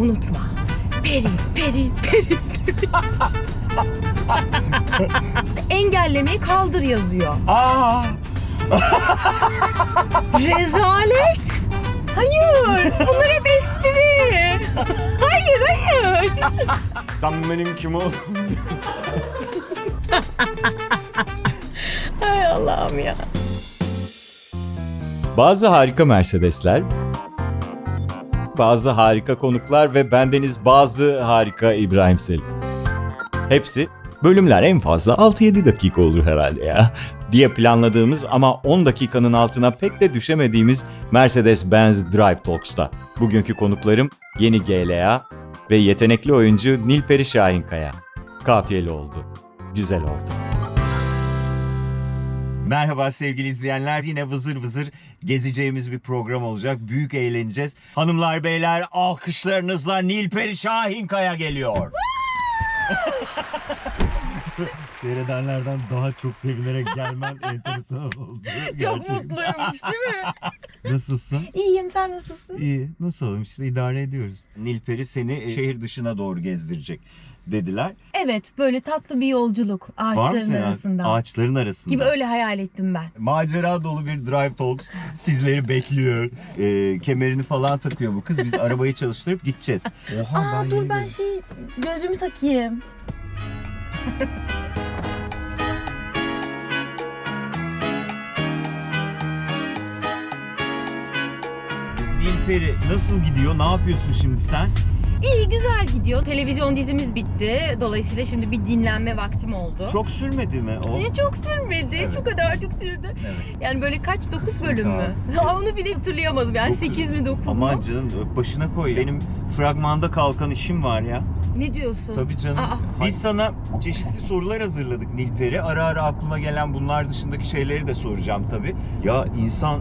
Unutma. Peri, peri, peri. Engellemeyi kaldır yazıyor. Aa! Rezalet. Hayır. Bunlar hep espri. Hayır, hayır. Sen benim kim olduğumu Hay Allah'ım ya. Bazı harika Mercedesler, bazı harika konuklar ve bendeniz bazı harika İbrahim Selim. Hepsi bölümler en fazla 6-7 dakika olur herhalde ya diye planladığımız ama 10 dakikanın altına pek de düşemediğimiz Mercedes-Benz Drive Talks'ta. Bugünkü konuklarım yeni GLA ve yetenekli oyuncu Nilperi Şahinkaya. Kafiyeli oldu. Güzel oldu. Merhaba sevgili izleyenler. Yine vızır vızır gezeceğimiz bir program olacak. Büyük eğleneceğiz. Hanımlar beyler alkışlarınızla Nilperi Şahinkaya geliyor. Seyredenlerden daha çok sevinerek gelmen enteresan oldu. Çok mutluymuş değil mi? Nasılsın? İyiyim sen nasılsın? İyi. Nasıl oğlum işte idare ediyoruz. Nilperi seni şehir dışına doğru gezdirecek dediler. Evet böyle tatlı bir yolculuk ağaçların arasında. ağaçların arasında? Gibi öyle hayal ettim ben. Macera dolu bir Drive Talks sizleri bekliyor. Ee, kemerini falan takıyor bu kız. Biz arabayı çalıştırıp gideceğiz. Oha, Aa dur yeni ben şey gözümü takayım. Nilperi nasıl gidiyor? Ne yapıyorsun şimdi sen? İyi güzel gidiyor. Televizyon dizimiz bitti. Dolayısıyla şimdi bir dinlenme vaktim oldu. Çok sürmedi mi o? Ne çok sürmedi. Evet. Çok kadar çok sürdü. Evet. Yani böyle kaç 9 Kısmet bölüm mü? Onu bile hatırlayamadım. Yani Dokuz. 8 mi 9 mu? Aman canım başına koy. Benim fragmanda kalkan işim var ya. Ne diyorsun? Tabii canım. Aa. Biz sana çeşitli sorular hazırladık Nilperi. Ara ara aklıma gelen bunlar dışındaki şeyleri de soracağım tabii. Ya insan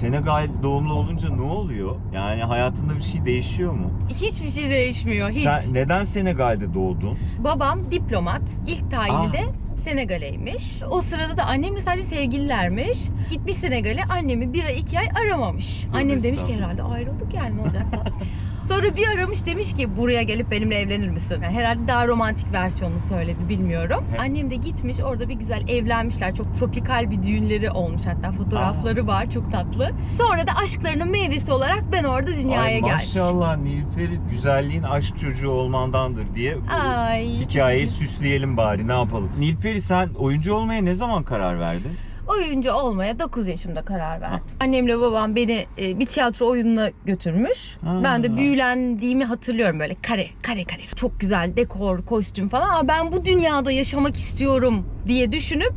Senegal doğumlu olunca ne oluyor? Yani hayatında bir şey değişiyor mu? Hiçbir şey değişmiyor. Hiç. Sen neden Senegal'de doğdun? Babam diplomat. İlk tayini Aa. de Senegal'eymiş. O sırada da annemle sadece sevgililermiş. Gitmiş Senegal'e annemi bir ay iki ay aramamış. Annem demiş ki herhalde ayrıldık yani ne olacak. Sonra bir aramış demiş ki buraya gelip benimle evlenir misin? Yani herhalde daha romantik versiyonunu söyledi bilmiyorum. He. Annem de gitmiş orada bir güzel evlenmişler. Çok tropikal bir düğünleri olmuş hatta fotoğrafları var çok tatlı. Sonra da aşklarının meyvesi olarak ben orada dünyaya Ay gelmiş. maşallah Nilperi güzelliğin aşk çocuğu olmandandır diye Ay. hikayeyi süsleyelim bari ne yapalım. Nilperi sen oyuncu olmaya ne zaman karar verdin? Oyuncu olmaya 9 yaşımda karar verdim. Annemle babam beni e, bir tiyatro oyununa götürmüş. Ha. Ben de büyülendiğimi hatırlıyorum böyle kare kare kare. Çok güzel dekor, kostüm falan. Ama ben bu dünyada yaşamak istiyorum diye düşünüp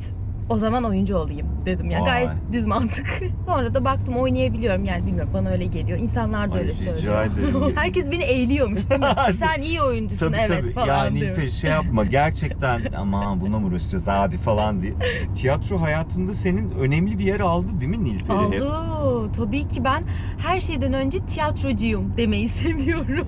o zaman oyuncu olayım dedim. Yani Vay. gayet düz mantık. Sonra da baktım oynayabiliyorum yani bilmiyorum bana öyle geliyor. İnsanlar da Ay, öyle rica söylüyor. ederim. Herkes beni eğliyormuş değil mi? Sen iyi oyuncusun Tabii evet tabii. falan ya diyor. Nilperi şey yapma gerçekten aman buna mı uğraşacağız abi falan diye. Tiyatro hayatında senin önemli bir yer aldı değil mi Nilperi? Aldı. Tabii ki ben her şeyden önce tiyatrocuyum demeyi seviyorum.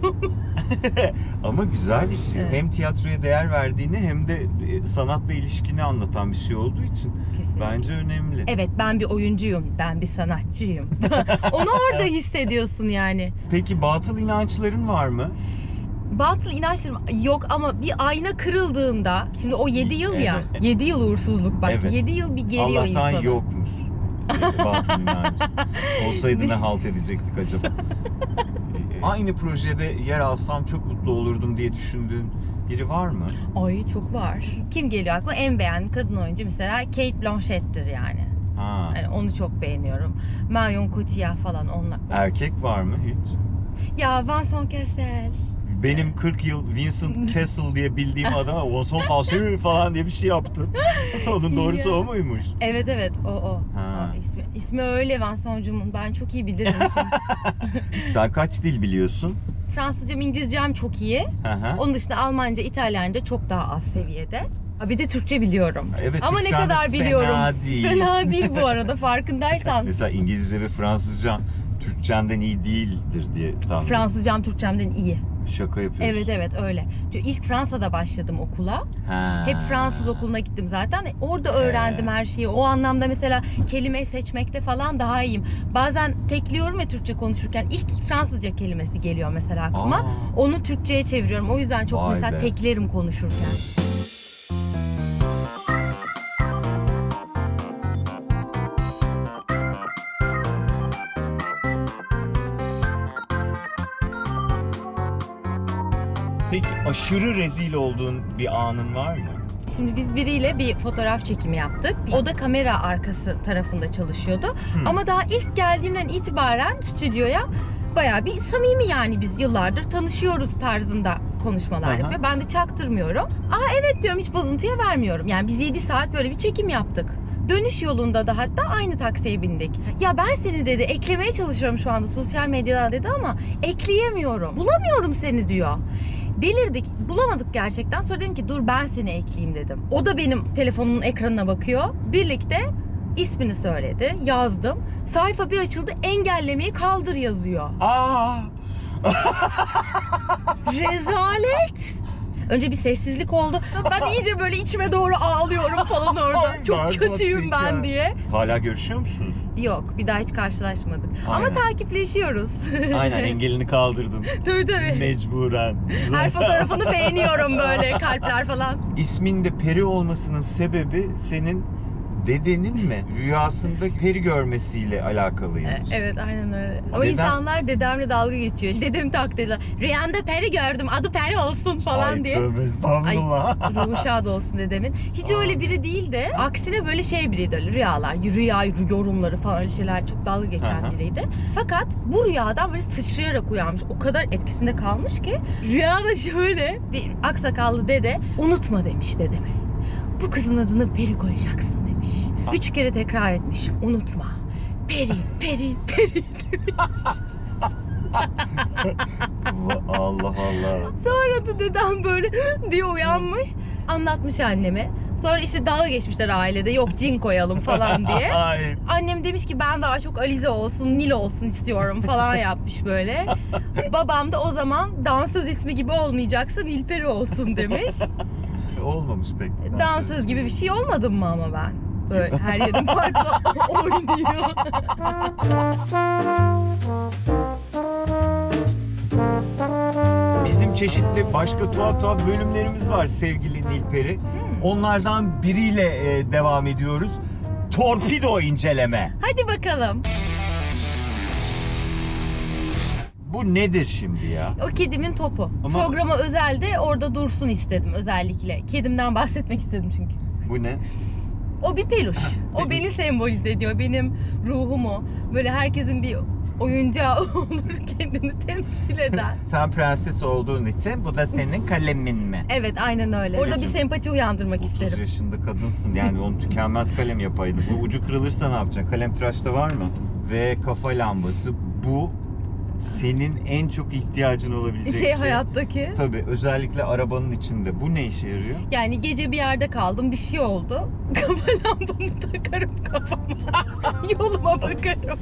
Ama güzel bir şey. Evet. Hem tiyatroya değer verdiğini hem de e, sanatla ilişkini anlatan bir şey olduğu için Kesinlikle. Bence önemli. Evet ben bir oyuncuyum, ben bir sanatçıyım. Onu orada hissediyorsun yani. Peki batıl inançların var mı? Batıl inançlarım yok ama bir ayna kırıldığında, şimdi o 7 yıl ya, Evet. 7 yıl uğursuzluk bak, Evet. 7 yıl bir geliyor Allah'tan insanı. yokmuş. batıl inanç. Olsaydı ne halt edecektik acaba? Ee, Aynı projede yer alsam çok mutlu olurdum diye düşündüğün biri var mı? Ay çok var. Kim geliyor aklıma? En beğendiğim kadın oyuncu mesela Kate Blanchett'tir yani. Ha. yani onu çok beğeniyorum. Marion Cotillard falan onlar. Erkek var mı hiç? Ya Vincent Cassel. Benim 40 yıl Vincent Castle diye bildiğim adama Onson Falseri falan diye bir şey yaptı. Onun doğrusu Ya. o muymuş? Evet evet o o. Ha. İsmi, ismi öyle Vincent'cumun. Ben çok iyi bilirim. çünkü. Sen kaç dil biliyorsun? Fransızcam, İngilizcem çok iyi. Onun dışında Almanca, İtalyanca çok daha az seviyede. Ha, Bir de Türkçe biliyorum. Evet, Ama ne Türkçen de kadar biliyorum. Fena değil. Fena değil bu arada farkındaysan. Mesela İngilizce ve Fransızca Türkçenden iyi değildir diye tahmin Fransızcam Türkçemden iyi. Şaka yapıyorsun. Evet evet öyle. Çünkü ilk Fransa'da başladım okula. Ha. Hep Fransız okuluna gittim zaten. Orada öğrendim He. her şeyi. O anlamda mesela kelime seçmekte falan daha iyiyim. Bazen tekliyorum ya Türkçe konuşurken ilk Fransızca kelimesi geliyor mesela aklıma. Aa. Onu Türkçe'ye çeviriyorum. O yüzden çok Vay mesela be. teklerim konuşurken. Peki aşırı rezil olduğun bir anın var mı? Şimdi biz biriyle bir fotoğraf çekimi yaptık. O da kamera arkası tarafında çalışıyordu. Hı. Ama daha ilk geldiğimden itibaren stüdyoya bayağı bir samimi yani biz yıllardır tanışıyoruz tarzında konuşmalar Aha. yapıyor. Ben de çaktırmıyorum. Aa evet diyorum hiç bozuntuya vermiyorum. Yani biz 7 saat böyle bir çekim yaptık. Dönüş yolunda da hatta aynı taksiye bindik. Ya ben seni dedi eklemeye çalışıyorum şu anda sosyal medyadan dedi ama ekleyemiyorum. Bulamıyorum seni diyor. Delirdik. Bulamadık gerçekten. Sonra dedim ki dur ben seni ekleyeyim dedim. O da benim telefonumun ekranına bakıyor. Birlikte ismini söyledi. Yazdım. Sayfa bir açıldı. Engellemeyi kaldır yazıyor. Aa! Rezalet. Önce bir sessizlik oldu. Ben iyice böyle içime doğru ağlıyorum falan orada. Çok kötüyüm ben diye. Hala görüşüyor musunuz? Yok bir daha hiç karşılaşmadık. Ama Aynen. takipleşiyoruz. Aynen engelini kaldırdın. tabii tabii. Mecburen. Her fotoğrafını beğeniyorum böyle kalpler falan. İsmin de Peri olmasının sebebi senin dedenin mi rüyasında peri görmesiyle alakalıymış. E, Evet aynen öyle. Ama Dedem- insanlar dedemle dalga geçiyor. Dedem tak dediler. Rüyamda peri gördüm adı peri olsun falan Ay diye. tövbe estağfurullah. Ruhu şad olsun dedemin. Hiç öyle biri değil de aksine böyle şey biriydi öyle rüyalar, rüya yorumları falan öyle şeyler çok dalga geçen Aha. biriydi. Fakat bu rüyadan böyle sıçrayarak uyanmış. O kadar etkisinde kalmış ki rüyada şöyle bir aksakallı dede unutma demiş dedeme. Bu kızın adını Peri koyacaksın demiş. Üç kere tekrar etmiş. Unutma. Peri, peri, peri. Allah Allah. Sonra da dedem böyle diye uyanmış. Anlatmış anneme. Sonra işte dalga geçmişler ailede. Yok cin koyalım falan diye. Ay. Annem demiş ki ben daha çok Alize olsun, Nil olsun istiyorum falan yapmış böyle. Babam da o zaman dansöz ismi gibi olmayacaksa Nilperi olsun demiş. Olmamış pek. Dansöz gibi bir şey olmadım mı ama ben? Böyle her yerim farklı oynuyor. Bizim çeşitli başka tuhaf tuhaf bölümlerimiz var sevgili Nilperi. Onlardan biriyle e, devam ediyoruz. Torpido inceleme. Hadi bakalım. Bu nedir şimdi ya? O kedimin topu. Ama- Programa özelde orada dursun istedim özellikle. Kedimden bahsetmek istedim çünkü. Bu ne? O bir peluş. O beni sembolize ediyor. Benim ruhumu. Böyle herkesin bir oyuncağı olur kendini temsil eden. Sen prenses olduğun için bu da senin kalemin mi? Evet aynen öyle. Orada bir sempati uyandırmak 30 isterim. yaşında kadınsın yani onu tükenmez kalem yapaydın. Bu ucu kırılırsa ne yapacaksın? Kalem tıraşta var mı? Ve kafa lambası bu senin en çok ihtiyacın olabilecek Şey şey. hayattaki. Tabii özellikle arabanın içinde. Bu ne işe yarıyor? Yani gece bir yerde kaldım bir şey oldu. Kafa lambamı takarım kafama. Yoluma bakarım.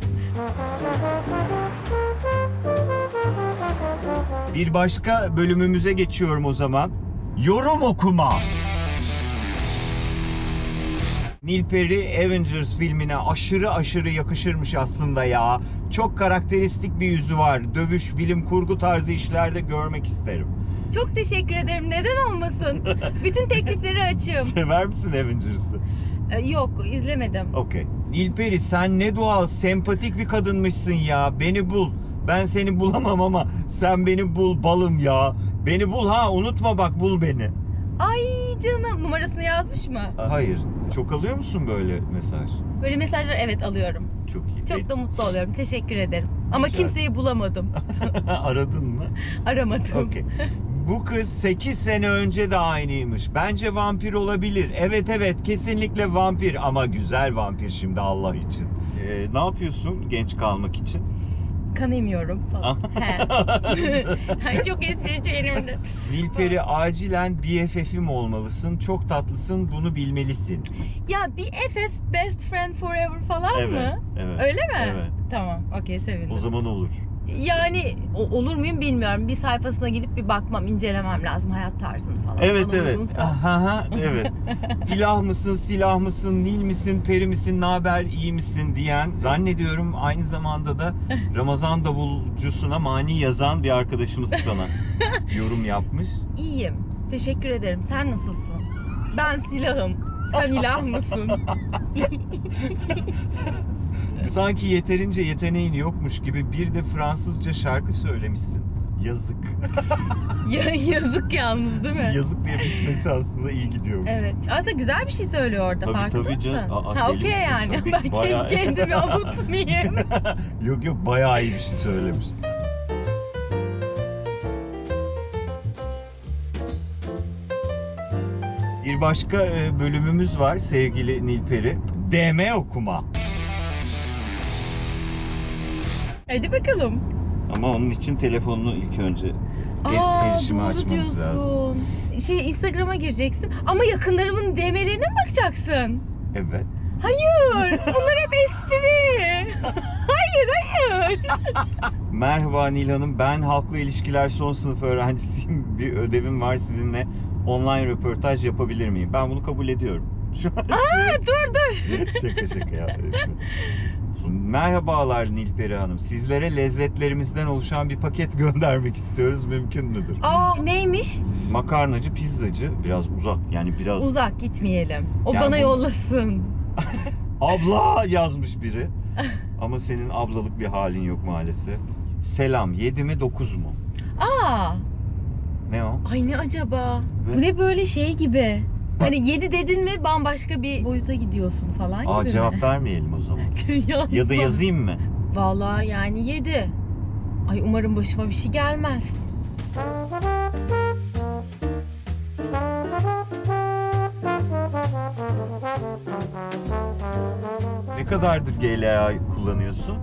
Bir başka bölümümüze geçiyorum o zaman. Yorum okuma. Nilperi Avengers filmine aşırı aşırı yakışırmış aslında ya. Çok karakteristik bir yüzü var. Dövüş, bilim kurgu tarzı işlerde görmek isterim. Çok teşekkür ederim. Neden olmasın? Bütün teklifleri açığım. Sever misin Avengers'ı? Ee, Yok izlemedim. Okey. Nilperi sen ne doğal, sempatik bir kadınmışsın ya. Beni bul. Ben seni bulamam ama sen beni bul balım ya. Beni bul ha unutma bak bul beni. Ay canım numarasını yazmış mı? Hayır. Çok alıyor musun böyle mesaj? Böyle mesajlar evet alıyorum. Çok iyi. Çok da mutlu oluyorum. Teşekkür ederim. Ama Rica kimseyi bulamadım. Aradın mı? Aramadım. Okey. Bu kız 8 sene önce de aynıymış. Bence vampir olabilir. Evet evet kesinlikle vampir ama güzel vampir şimdi Allah için. Ee, ne yapıyorsun genç kalmak için? Kan emiyorum falan. He. Ay, Çok espritüelimdir. Nilperi acilen BFF'im olmalısın. Çok tatlısın. Bunu bilmelisin. Ya bir FF best friend forever falan mı? Evet. Öyle mi? Evet. Tamam. Okey sevindim. O zaman olur. Yani o- olur muyum bilmiyorum. Bir sayfasına gidip bir bakmam, incelemem lazım hayat tarzını falan. Evet Bana evet. uygunsa. Aha, evet. İlah mısın, silah mısın, nil misin, peri misin, naber, iyi misin diyen zannediyorum aynı zamanda da Ramazan davulcusuna mani yazan bir arkadaşımız sana yorum yapmış. İyiyim. Teşekkür ederim. Sen nasılsın? Ben silahım. Sen ilah mısın? Sanki yeterince yeteneğin yokmuş gibi bir de Fransızca şarkı söylemişsin. Yazık. ya, yazık yalnız değil mi? Yazık diye bitmesi aslında iyi gidiyor. Evet. Aslında güzel bir şey söylüyor orada. Tabii, farkında tabii mısın? canım. Aa, ha okey yani. Tabii, ben bayağı. kendi kendimi avutmayayım. yok yok bayağı iyi bir şey söylemiş. Bir başka e, bölümümüz var sevgili Nilperi. DM okuma. Hadi bakalım. Ama onun için telefonunu ilk önce Aa doğru açmamız diyorsun. lazım. Şey Instagram'a gireceksin ama yakınlarımın DM'lerine mi bakacaksın? Evet. Hayır. Bunlar hep espri. hayır hayır. Merhaba Nil Hanım. Ben halkla ilişkiler son sınıf öğrencisiyim. Bir ödevim var sizinle. Online röportaj yapabilir miyim? Ben bunu kabul ediyorum. Şu an Dur dur. şaka şaka ya. Merhabalar Nilperi Hanım. Sizlere lezzetlerimizden oluşan bir paket göndermek istiyoruz. Mümkün müdür? Aa neymiş? Makarnacı, pizzacı. Biraz uzak. Yani biraz... Uzak gitmeyelim. O Yani bana bu- yollasın. Abla yazmış biri. Ama senin ablalık bir halin yok maalesef. Selam. 7 mi 9 mu? Aa. Ne o? Ay ne acaba? Bu ne böyle şey gibi. Hani yedi dedin mi bambaşka bir boyuta gidiyorsun falan Aa gibi cevap mi? vermeyelim o zaman. Ya da yazayım mı? Vallahi yani yedi. Ay umarım başıma bir şey gelmez. Ne kadardır GLA kullanıyorsun?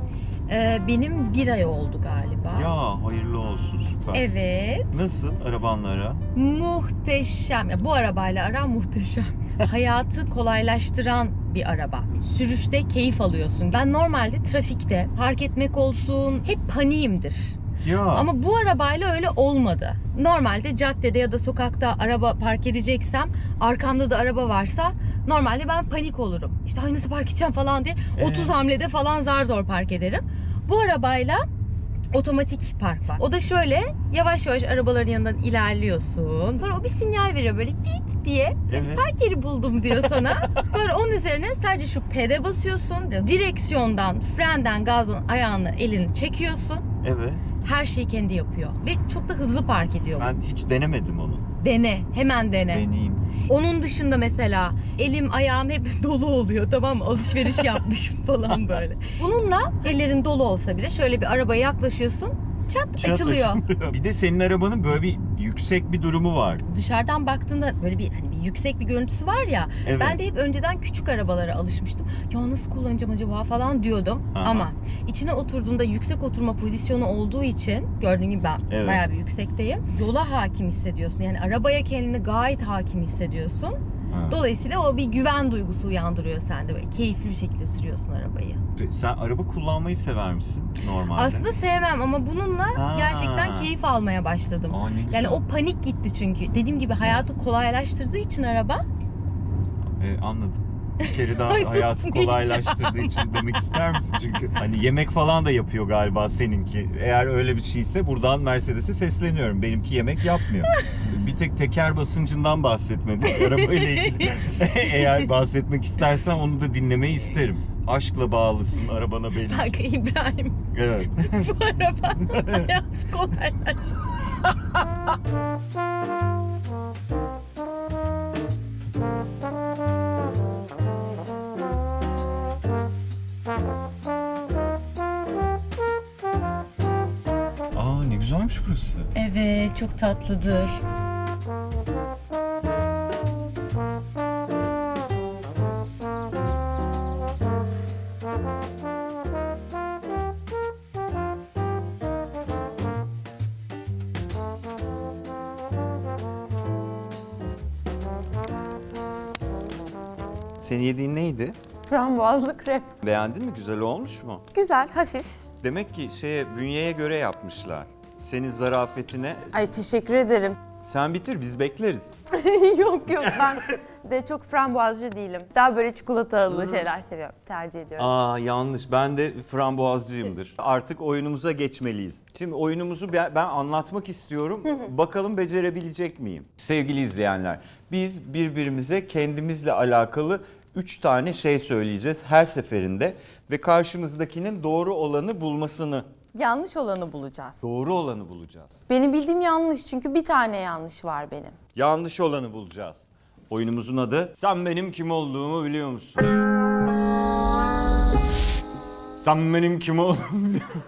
Ee, benim bir ay oldu galiba. Ya hayırlı olsun süper. Evet. Nasıl arabanla ara? Muhteşem. Ya bu arabayla aram muhteşem. Hayatı kolaylaştıran bir araba. Sürüşte keyif alıyorsun. Ben normalde trafikte park etmek olsun hep paniğimdir. Ya Ama bu arabayla öyle olmadı. Normalde caddede ya da sokakta araba park edeceksem arkamda da araba varsa normalde ben panik olurum. İşte ay nasıl park edeceğim falan diye 30 Ee? hamlede falan zar zor park ederim. Bu arabayla otomatik park var. O da şöyle yavaş yavaş arabaların yanından ilerliyorsun. Sonra o bir sinyal veriyor böyle bip diye. evet. Park yeri buldum diyor sana. Sonra onun üzerine sadece şu pede basıyorsun. Direksiyondan, frenden, gazdan ayağını, elini çekiyorsun Evet. Her şeyi kendi yapıyor. Ve çok da hızlı park ediyor. Ben hiç denemedim onu. Dene, hemen dene. Deneyeyim. Onun dışında mesela elim ayağım hep dolu oluyor tamam mı? Alışveriş yapmışım falan böyle. Bununla ellerin dolu olsa bile şöyle bir arabaya yaklaşıyorsun. Çat, Çat açılıyor. açılıyor. Bir de senin arabanın böyle bir yüksek bir durumu var. Dışarıdan baktığında böyle bir hani bir yüksek bir görüntüsü var ya. Evet. Ben de hep önceden küçük arabalara alışmıştım. Ya nasıl kullanacağım acaba falan diyordum. Aha. Ama içine oturduğunda yüksek oturma pozisyonu olduğu için gördüğün gibi ben Evet. bayağı bir yüksekteyim. Yola hakim hissediyorsun. Yani arabaya kendini gayet hakim hissediyorsun. Ha. Dolayısıyla o bir güven duygusu uyandırıyor sende. Böyle keyifli bir şekilde sürüyorsun arabayı. Sen araba kullanmayı sever misin normalde? Aslında sevmem ama bununla Ha. gerçekten keyif almaya başladım. Aa, ne güzel. Yani o panik gitti çünkü. Dediğim gibi hayatı kolaylaştırdığı için araba. Ee, anladım. Bir kere daha Ay, hayatı kolaylaştırdığı için demek ister misin? Çünkü hani yemek falan da yapıyor galiba seninki. Eğer öyle bir şeyse buradan Mercedes'e sesleniyorum. Benimki yemek yapmıyor. Bir tek teker basıncından bahsetmedim. Arabayla ilgili. Eğer bahsetmek istersen onu da dinlemeyi isterim. Aşkla bağlısın arabana belli. Kanka İbrahim Evet. bu araba hayatı kolaylaştırdı. kırsı. Evet, çok tatlıdır. Senin yediğin neydi? Frambuazlı krep. Beğendin mi? Güzel olmuş mu? Güzel, hafif. Demek ki şeye bünyeye göre yapmışlar. Senin zarafetine. Ay teşekkür ederim. Sen bitir biz bekleriz. yok yok ben de çok frambuazcı değilim. Daha böyle çikolatalı şeyler seviyorum. Tercih ediyorum. Aa yanlış. Ben de frambuazcıyımdır. Artık oyunumuza geçmeliyiz. Şimdi oyunumuzu ben ben anlatmak istiyorum. Bakalım becerebilecek miyim? Sevgili izleyenler, biz birbirimize kendimizle alakalı üç tane şey söyleyeceğiz her seferinde ve karşımızdakinin doğru olanı bulmasını, Yanlış olanı bulacağız. doğru olanı bulacağız. Benim bildiğim yanlış çünkü bir tane yanlış var benim. Yanlış olanı bulacağız. Oyunumuzun adı Sen benim kim olduğumu biliyor musun? Sen benim kim olduğumu biliyor musun?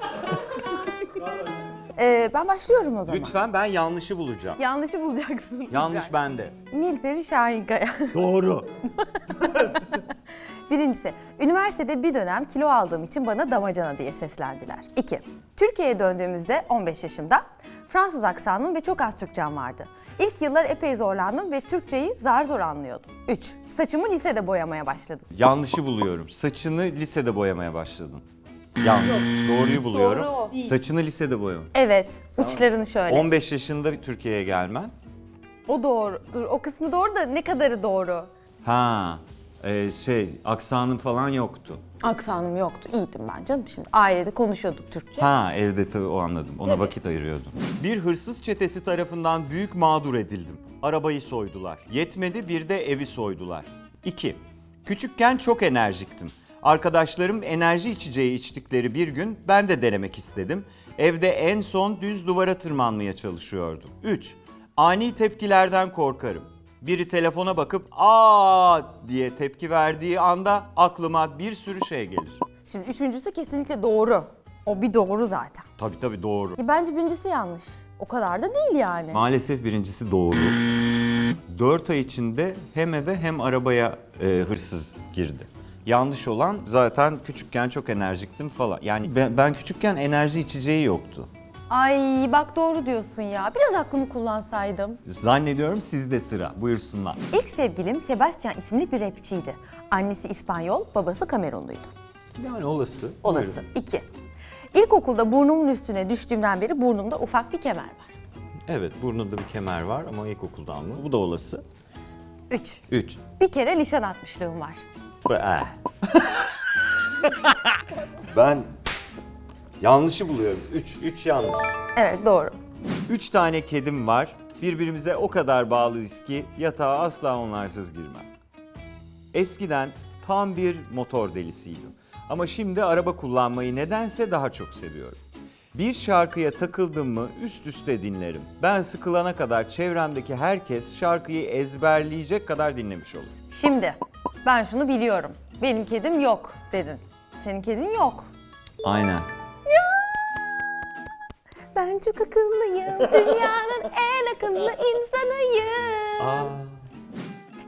Ee, ben başlıyorum o zaman. Lütfen ben yanlışı bulacağım. Yanlışı bulacaksın. Yanlış bende. Nilperi Şahinkaya. Doğru. Birincisi, üniversitede bir dönem kilo aldığım için bana damacana diye seslendiler. İki, Türkiye'ye döndüğümüzde 15 yaşımda Fransız aksanım ve çok az Türkçem vardı. İlk yıllar epey zorlandım ve Türkçeyi zar zor anlıyordum. 3. Saçımı lisede boyamaya başladım. Yanlışı buluyorum. Saçını lisede boyamaya başladın. Yanlış. Doğruyu buluyorum. Doğru o. Saçını lisede boyama. Evet, uçlarını şöyle. 15 yaşında Türkiye'ye gelmen. O doğru. Dur, o kısmı doğru da ne kadarı doğru? Ha, e, şey aksanın falan yoktu. Aksanım yoktu. İyiydim ben canım şimdi. Ailede konuşuyorduk Türkçe. Ha evde tabii o anladım. Ona Tabii. vakit ayırıyordun. Bir hırsız çetesi tarafından büyük mağdur edildim. Arabayı soydular. Yetmedi bir de evi soydular. 2. Küçükken çok enerjiktim. Arkadaşlarım enerji içeceği içtikleri bir gün ben de denemek istedim. Evde en son düz duvara tırmanmaya çalışıyordum. 3. Ani tepkilerden korkarım. Biri telefona bakıp aa diye tepki verdiği anda aklıma bir sürü şey gelir. Şimdi üçüncüsü kesinlikle doğru. O bir doğru zaten. Tabii tabii doğru. Ya bence birincisi yanlış. O kadar da değil yani. Maalesef birincisi doğru. 4 ay içinde hem eve hem arabaya e, hırsız girdi. Yanlış olan zaten küçükken çok enerjiktim falan. Yani ben, ben küçükken enerji içeceği yoktu. Ay bak doğru diyorsun ya. Biraz aklımı kullansaydım. Zannediyorum sizde sıra. Buyursunlar. İlk sevgilim Sebastian isimli bir rapçiydi. Annesi İspanyol, babası Kamerunluydu. Yani olası. Olası. Buyurun. İki. İlkokulda burnumun üstüne düştüğümden beri burnumda ufak bir kemer var. Evet burnunda bir kemer var ama ilkokuldan mı? Bu da olası. Üç. 3. Bir kere nişan atmışlığım var. ben yanlışı buluyorum. 3 3 yanlış. Evet doğru. Üç tane kedim var. Birbirimize o kadar bağlıyız ki yatağa asla onlarsız girmem. Eskiden tam bir motor delisiydim. Ama şimdi araba kullanmayı nedense daha çok seviyorum. Bir şarkıya takıldım mı üst üste dinlerim. Ben sıkılana kadar çevremdeki herkes şarkıyı ezberleyecek kadar dinlemiş olur. Şimdi ben şunu biliyorum. Benim kedim yok dedin. Senin kedin yok. Aynen. Ben çok akıllıyım. Dünyanın en akıllı insanıyım. Aa,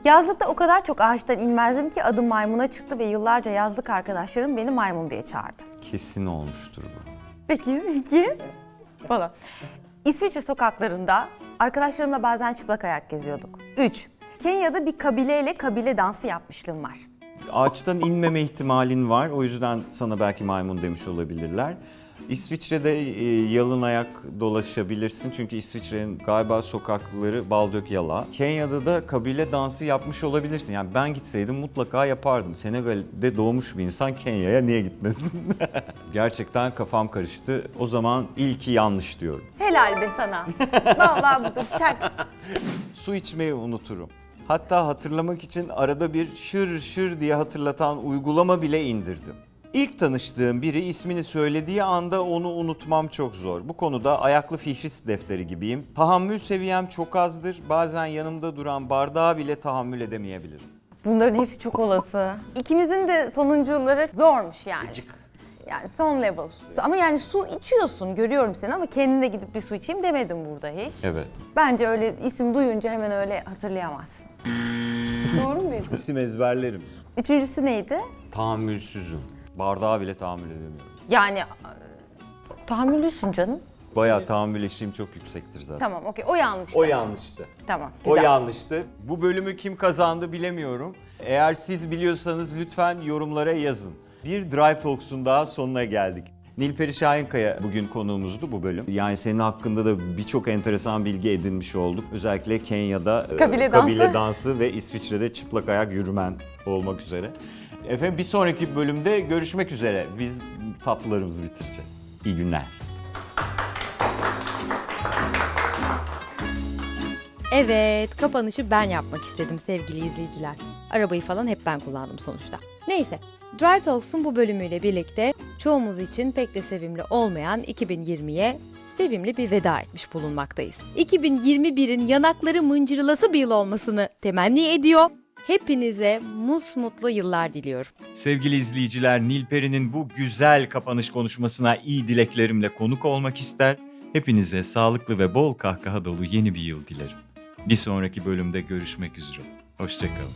Yazlıkta o kadar çok ağaçtan inmezdim ki adım maymuna çıktı ve yıllarca yazlık arkadaşlarım beni maymun diye çağırdı. kesin olmuştur bu. Peki, iki falan. İsviçre sokaklarında arkadaşlarımla bazen çıplak ayak geziyorduk. Üç, Kenya'da bir kabileyle kabile dansı yapmışlığım var. Ağaçtan inmeme ihtimalin var. O yüzden sana belki maymun demiş olabilirler. İsviçre'de e, yalın ayak dolaşabilirsin. Çünkü İsviçre'nin galiba sokakları bal dök yala. Kenya'da da kabile dansı yapmış olabilirsin. Yani ben gitseydim mutlaka yapardım. Senegal'de doğmuş bir insan Kenya'ya niye gitmesin? Gerçekten kafam karıştı. O zaman ilki yanlış diyorum. Helal be sana. Vallahi budur, çak. Su içmeyi unuturum. Hatta hatırlamak için arada bir şır şır diye hatırlatan uygulama bile indirdim. İlk tanıştığım biri ismini söylediği anda onu unutmam çok zor. Bu konuda ayaklı fihris defteri gibiyim. Tahammül seviyem çok azdır. Bazen yanımda duran bardağa bile tahammül edemeyebilirim. Bunların hepsi çok olası. İkimizin de sonuncuları zormuş yani. Yani son level. Ama yani su içiyorsun, görüyorum seni ama kendine gidip bir su içeyim demedim burada hiç. Evet. Bence öyle isim duyunca hemen öyle hatırlayamazsın. Doğru muydu? İsim ezberlerim. Üçüncüsü neydi? Tahammülsüzüm. Bardağa bile tahammül edemiyorum. Yani e, tahammüllüsün canım. Bayağı tahammül eşiğim çok yüksektir zaten. Tamam okey o yanlıştı. O yanlıştı. Tamam O güzel. yanlıştı. Bu bölümü kim kazandı bilemiyorum. Eğer siz biliyorsanız lütfen yorumlara yazın. Bir Drive Talks'un daha sonuna geldik. Nilperi Şahinkaya bugün konuğumuzdu bu bölüm. Yani senin hakkında da birçok enteresan bilgi edinmiş olduk. Özellikle Kenya'da e, Kabile dansı. kabile dansı ve İsviçre'de çıplak ayak yürümen olmak üzere. Efendim bir sonraki bölümde görüşmek üzere. Biz tatlılarımızı bitireceğiz. İyi günler. Evet, kapanışı ben yapmak istedim sevgili izleyiciler. Arabayı falan hep ben kullandım sonuçta. Neyse, Drive Talks'un bu bölümüyle birlikte çoğumuz için pek de sevimli olmayan 2020'ye sevimli bir veda etmiş bulunmaktayız. 2021'in yanakları mıncırılası bir yıl olmasını temenni ediyor. Hepinize musmutlu yıllar diliyorum. Sevgili izleyiciler, Nilperi'nin bu güzel kapanış konuşmasına iyi dileklerimle konuk olmak ister. Hepinize sağlıklı ve bol kahkaha dolu yeni bir yıl dilerim. Bir sonraki bölümde görüşmek üzere. Hoşçakalın.